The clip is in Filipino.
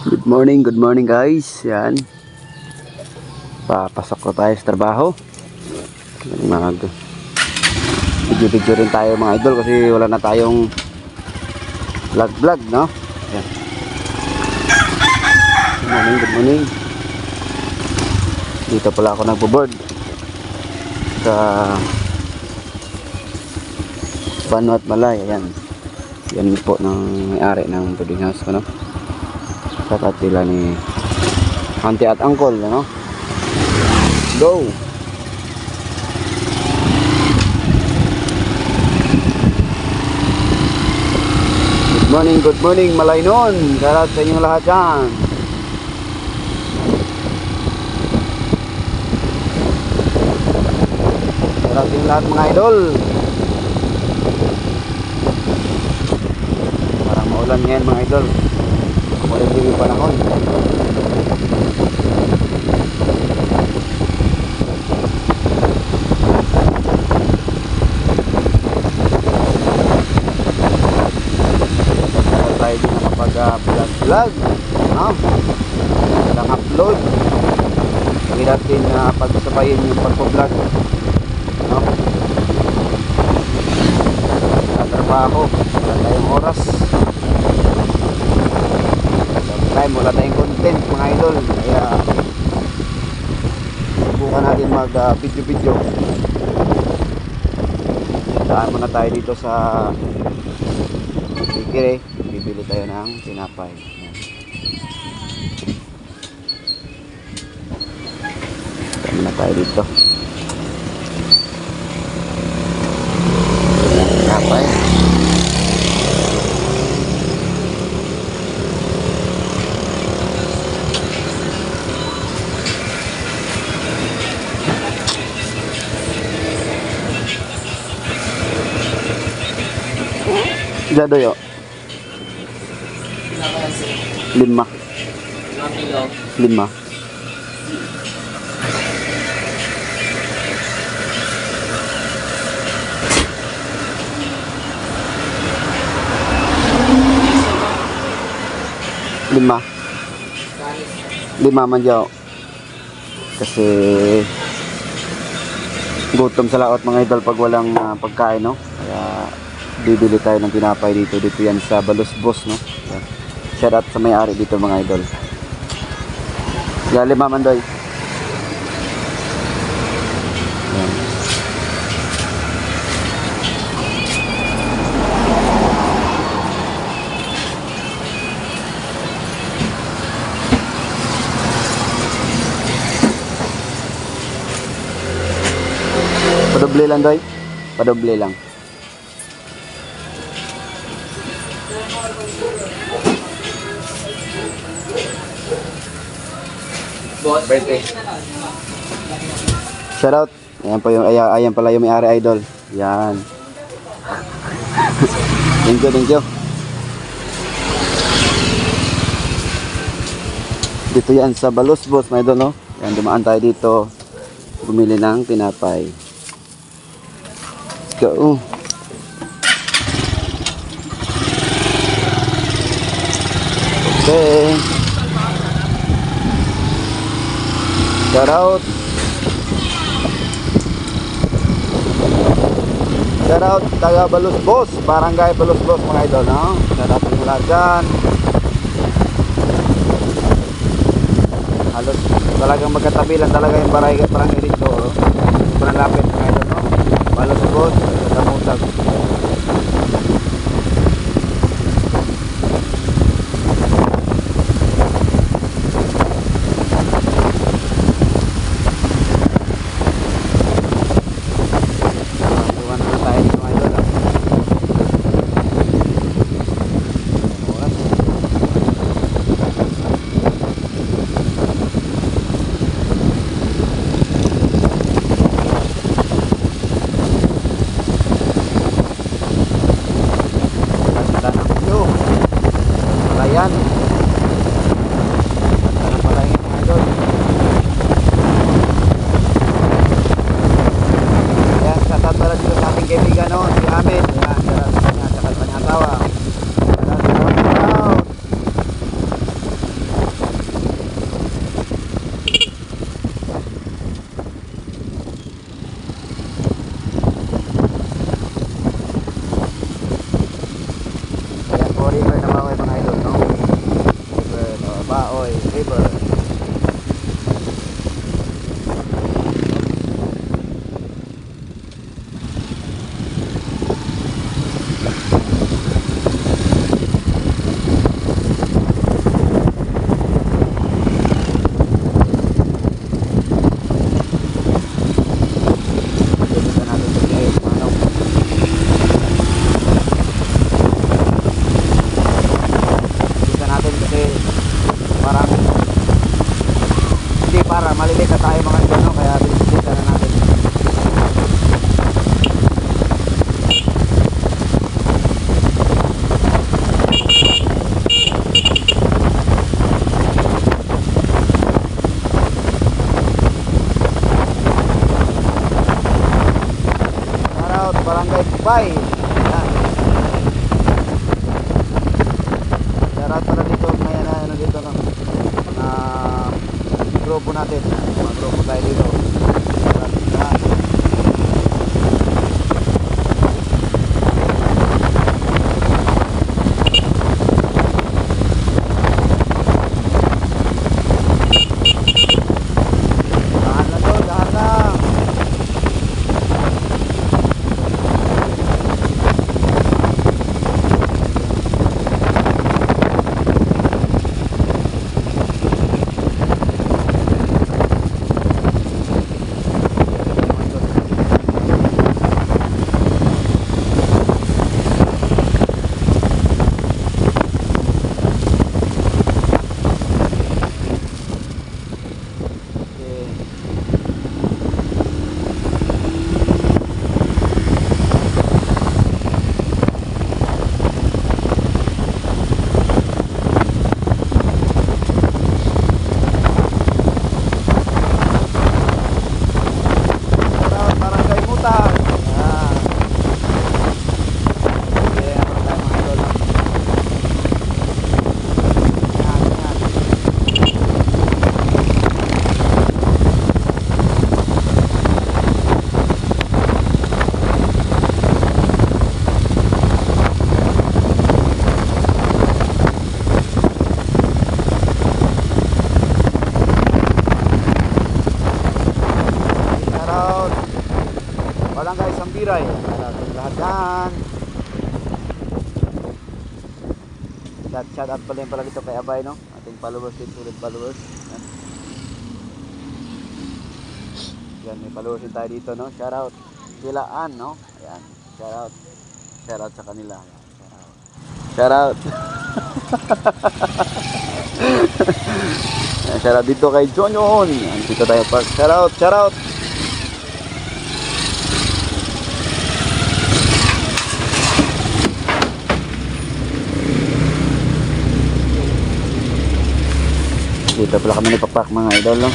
Good morning, good morning guys. Yan. Papasok ko tayo sa trabaho. Mag video-video rin tayo mga idol kasi wala na tayong vlog vlog no. Yan. Good morning, good morning. Dito pala ako nagbo-board. Sa Vanuat Malay, ayan. Yan po ng may-ari ng boarding house ko no sa katila ni auntie at uncle ano? Go! Good morning good morning Malaynon. Shout out sa inyong lahat dyan. Shout out sa inyong lahat mga idol. Parang maulan ngayon mga idol wala din yung panahon. Tayo din nakapag-vlog-vlog. No? Walang upload. Hindi natin uh, pagsabayin yung pagpo-vlog. No? Sa trabaho, wala tayong oras time wala tayong content mga idol. Kaya subukan natin mag uh, video video saan muna tayo dito sa Tikire bibili tayo ng tinapay. Saan muna tayo dito tinapay Jadoyo. Lima. Lima. Lima. Lima man jaw. Kasi gutom sa laot mga idol pag walang ah, pagkain no. Kaya bibili tayo ng tinapay dito dito yan sa Balos Boss no? Yan. shout out sa may-ari dito mga idol. Gali mamandoy. Padoble lang doy. Padoble lang birthday. Shout out. Ayan po yung ayan, ayan pala yung may-ari idol. Yan. thank you, thank you. Dito yan sa Balos Boss, mga idol, no? Yan, dumaan tayo dito. Bumili ng tinapay. Let's go. Okay. Shout out. Shout out taga Balos Boss, Barangay Balos Boss mga idol, no? Shout out lahat dyan. Halos talagang magkatabi lang talaga yung barangay, barangay dito. Oh. Sobrang lapit mga idol, no? Balos Boss, Damutag. Sa lahat yan. Shout, shout out pala yung pala dito kay Abay, no? Ating followers din, sulit followers. Yan. May followers din tayo dito, no? Shout out. Silaan, no? Ayan. Shout out. Shout out sa kanila. Shout out. Shout out. Shout out dito kay John Yon. Ayan, Dito tayo park. Shout out, shout out. Dito pala kami nagpapark mga idol, no?